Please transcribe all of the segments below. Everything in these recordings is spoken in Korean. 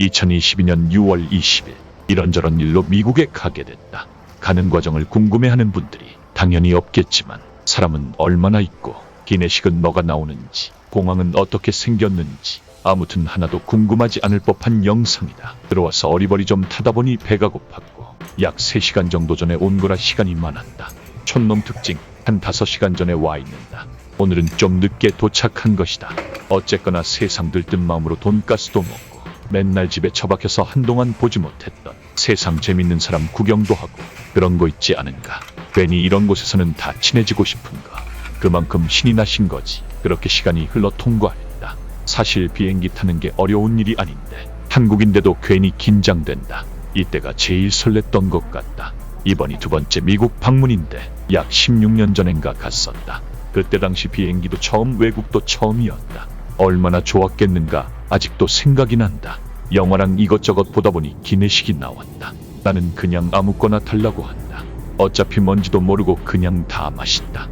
2022년 6월 20일 이런저런 일로 미국에 가게 됐다. 가는 과정을 궁금해하는 분들이 당연히 없겠지만 사람은 얼마나 있고 기내식은 뭐가 나오는지 공항은 어떻게 생겼는지 아무튼 하나도 궁금하지 않을 법한 영상이다. 들어와서 어리버리 좀 타다 보니 배가 고팠고 약 3시간 정도 전에 온 거라 시간이 많았다. 촌놈 특징 한 5시간 전에 와 있는다. 오늘은 좀 늦게 도착한 것이다. 어쨌거나 세상 들뜬 마음으로 돈가스도 먹고 맨날 집에 처박혀서 한동안 보지 못했던 세상 재밌는 사람 구경도 하고 그런 거 있지 않은가. 괜히 이런 곳에서는 다 친해지고 싶은가. 그만큼 신이 나신 거지. 그렇게 시간이 흘러 통과했다. 사실 비행기 타는 게 어려운 일이 아닌데 한국인데도 괜히 긴장된다. 이때가 제일 설렜던 것 같다. 이번이 두 번째 미국 방문인데 약 16년 전엔가 갔었다. 그때 당시 비행기도 처음 외국도 처음이었다. 얼마나 좋았겠는가 아직도 생각이 난다. 영화랑 이것저것 보다 보니 기내식이 나왔다. 나는 그냥 아무거나 달라고 한다. 어차피 뭔지도 모르고 그냥 다 맛있다.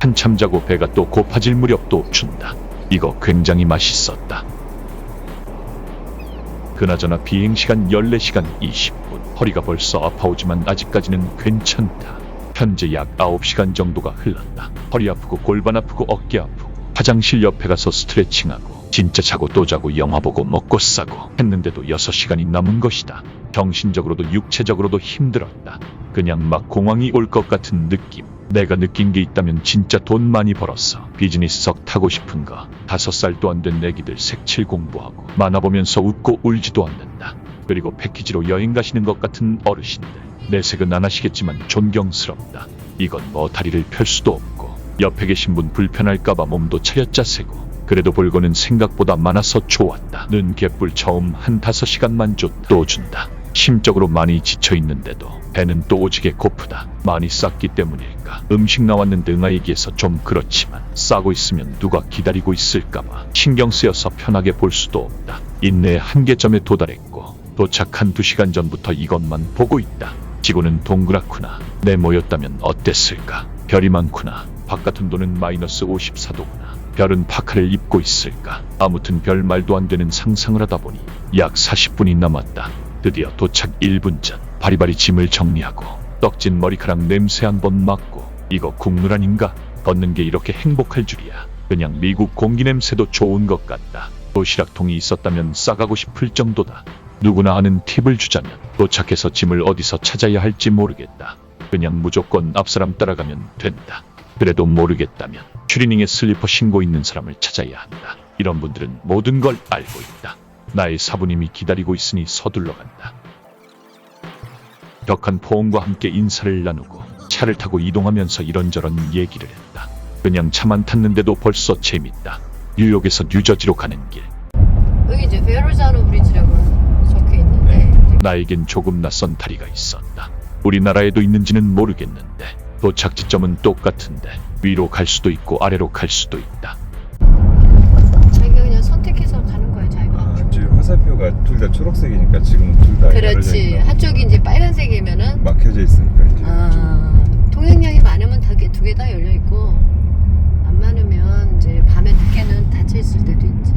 한참 자고 배가 또 고파질 무렵도 준다. 이거 굉장히 맛있었다. 그나저나 비행시간 14시간 20분. 허리가 벌써 아파오지만 아직까지는 괜찮다. 현재 약 9시간 정도가 흘렀다. 허리 아프고 골반 아프고 어깨 아프고 화장실 옆에 가서 스트레칭하고 진짜 자고 또 자고 영화 보고 먹고 싸고 했는데도 6시간이 남은 것이다. 정신적으로도 육체적으로도 힘들었다. 그냥 막 공황이 올 것 같은 느낌. 내가 느낀 게 있다면 진짜 돈 많이 벌었어. 비즈니스석 타고 싶은 거. 다섯 살 도 안 된 애기들 색칠 공부하고 만화 보면서 웃고 울지도 않는다. 그리고 패키지로 여행 가시는 것 같은 어르신들. 내색은 안 하시겠지만 존경스럽다. 이건 뭐 다리를 펼 수도 없고 옆에 계신 분 불편할까봐 몸도 차렷자세고 그래도 볼거는 생각보다 많아서 좋았다. 눈 개뿔 처음 한 다섯 시간만 줬다. 또 준다. 심적으로 많이 지쳐 있는데도 배는 또 오지게 고프다. 많이 쌌기 때문일까. 음식 나왔는데 응아이기에서 좀 그렇지만 싸고 있으면 누가 기다리고 있을까봐 신경 쓰여서 편하게 볼 수도 없다. 인내의 한계점에 도달했고 도착한 두 시간 전부터 이것만 보고 있다. 지구는 동그랗구나. 내 모였다면 어땠을까? 별이 많구나. 바깥 온도는 마이너스 54도구나. 별은 파카를 입고 있을까? 아무튼 별 말도 안 되는 상상을 하다 보니 약 40분이 남았다. 드디어 도착 1분 전 바리바리 짐을 정리하고 떡진 머리카락 냄새 한 번 맡고 이거 국물 아닌가? 걷는 게 이렇게 행복할 줄이야. 그냥 미국 공기 냄새도 좋은 것 같다. 도시락통이 있었다면 싸가고 싶을 정도다. 누구나 아는 팁을 주자면 도착해서 짐을 어디서 찾아야 할지 모르겠다. 그냥 무조건 앞사람 따라가면 된다. 그래도 모르겠다면 추리닝에 슬리퍼 신고 있는 사람을 찾아야 한다. 이런 분들은 모든 걸 알고 있다. 나의 사부님이 기다리고 있으니 서둘러 간다. 격한 포옹과 함께 인사를 나누고 차를 타고 이동하면서 이런저런 얘기를 했다. 그냥 차만 탔는데도 벌써 재밌다. 뉴욕에서 뉴저지로 가는 길. 여기 이제 베르자노 브리지라고 적혀 있는데 나에겐 조금 낯선 다리가 있었다. 우리나라에도 있는지는 모르겠는데 도착 지점은 똑같은데 위로 갈 수도 있고 아래로 갈 수도 있다. 자기가 그냥 선택해서 가는 거야 자기가. 지금 화살표가 둘 다 초록색이니까 지금 둘다 그렇지. 한쪽이 이제 빨간색이면은 막혀져 있으니까 이제 아, 통행량이 많으면 두개 다 열려 있고 안 많으면 이제 밤에 늦게는 닫혀 있을 때도 있지.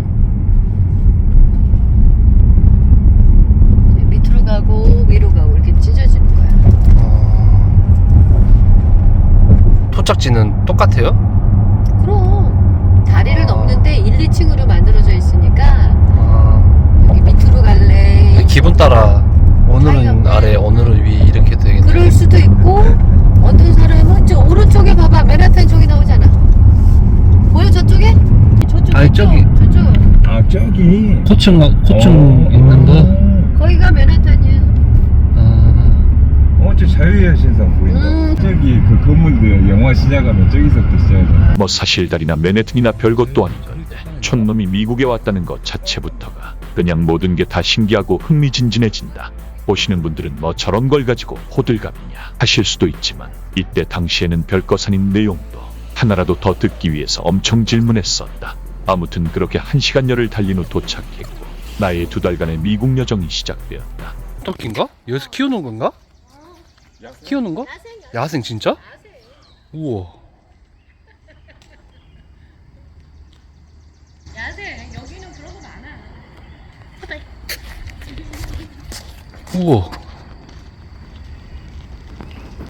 이제 밑으로 가고 위로 가고 이렇게 찢어지는 거야. 토착지는 똑같아요? 그럼 다리를 아. 넘는데 1, 2층으로 만들어져 있으니까 아, 여기 밑으로 갈래. 기분 따라 오늘은 아래 오늘은 위 이렇게 되겠네 그럴 수도 있고 어떤 사람은 저 오른쪽에 봐봐 맨하탄 저기 나오잖아 보여 저쪽에? 저쪽 아니, 저쪽, 저기. 저쪽 아 저기 고층 고층 어, 있는 거 어, 거기가 맨하탄이야 아, 어, 저 자유의 신상 보인다 음. 저기 그 건물들 영화 시작하면 저기서부터 시작해 뭐 사실다리나 맨해튼이나 별것도 아닌 건데 촌놈이 미국에 왔다는 것 자체부터가 그냥 모든 게 다 신기하고 흥미진진해진다. 보시는 분들은 뭐 저런 걸 가지고 호들갑이냐 하실 수도 있지만 이때 당시에는 별것 아닌 내용도 하나라도 더 듣기 위해서 엄청 질문했었다. 아무튼 그렇게 한 시간여를 달린 후 도착했고 나의 두 달간의 미국 여정이 시작되었다. 토끼인가? 여기서 키우는 건가? 키우는 거? 야생 진짜? 우와. 야생 여기는 그런 거 많아. 우와.